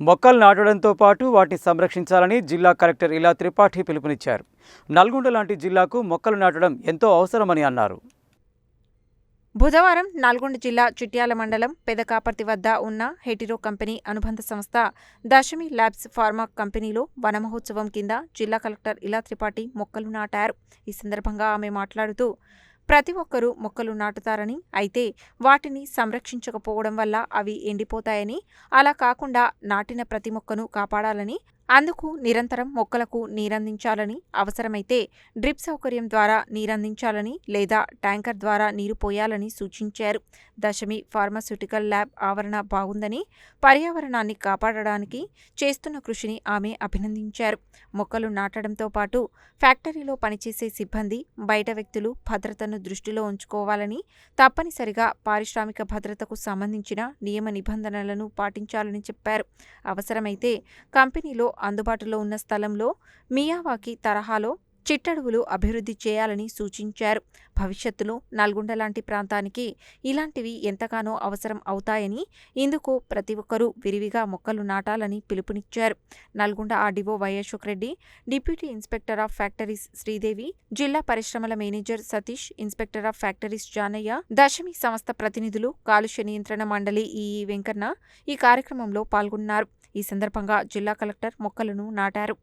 మొక్కలు నాటడంతో పాటు వాటిని సంరక్షించాలని జిల్లా కలెక్టర్ ఇలా త్రిపాఠి పిలుపునిచ్చారు. నల్గొండ లాంటి జిల్లాకు మొక్కలు నాటడం ఎంతో అవసరమని అన్నారు. బుధవారం నల్గొండ జిల్లా చిట్యాల మండలం పెదకాపర్తి వద్ద ఉన్న హెటిరో కంపెనీ అనుబంధ సంస్థ దశమి ల్యాబ్స్ ఫార్మా కంపెనీలో వన మహోత్సవం కింద జిల్లా కలెక్టర్ ఇలా త్రిపాఠి మొక్కలు నాటారు. ఈ సందర్భంగా ఆమె మాట్లాడుతూ ప్రతి ఒక్కరూ మొక్కలు నాటుతారని అయితే వాటిని సంరక్షించకపోవడం వల్ల అవి ఎండిపోతాయని అలా కాకుండా నాటిన ప్రతి మొక్కను కాపాడాలని అందుకు నిరంతరం మొక్కలకు నీరందించాలని అవసరమైతే డ్రిప్ సౌకర్యం ద్వారా నీరందించాలని లేదా ట్యాంకర్ ద్వారా నీరు పోయాలని సూచించారు. దశమి ఫార్మాస్యూటికల్ ల్యాబ్ ఆవరణ బాగుందని పర్యావరణాన్ని కాపాడడానికి చేస్తున్న కృషిని ఆమె అభినందించారు. మొక్కలు నాటడంతో పాటు ఫ్యాక్టరీలో పనిచేసే సిబ్బంది బయట వ్యక్తులు భద్రతను దృష్టిలో ఉంచుకోవాలని తప్పనిసరిగా పారిశ్రామిక భద్రతకు సంబంధించిన నియమ నిబంధనలను పాటించాలని చెప్పారు. అవసరమైతే కంపెనీలో అందుబాటులో ఉన్న స్థలంలో మియావాకి తరహాలో చిట్టడుగులు అభివృద్ధి చేయాలని సూచించారు. భవిష్యత్తులో నల్గొండ లాంటి ప్రాంతానికి ఇలాంటివి ఎంతగానో అవసరం అవుతాయని ఇందుకు ప్రతి ఒక్కరూ విరివిగా మొక్కలు నాటాలని పిలుపునిచ్చారు. Nalgonda RDO Y Reddy deputy inspector of factories Sridevi జిల్లా పరిశ్రమల manager Satish inspector of factories Janaiah Dashami సంస్థ ప్రతినిధులు కాలుష్య నియంత్రణ మండలి ఈఈ వెంకన్న ఈ కార్యక్రమంలో పాల్గొన్నారు. ఈ సందర్భంగా జిల్లా కలెక్టర్ మొక్కలను నాటారు.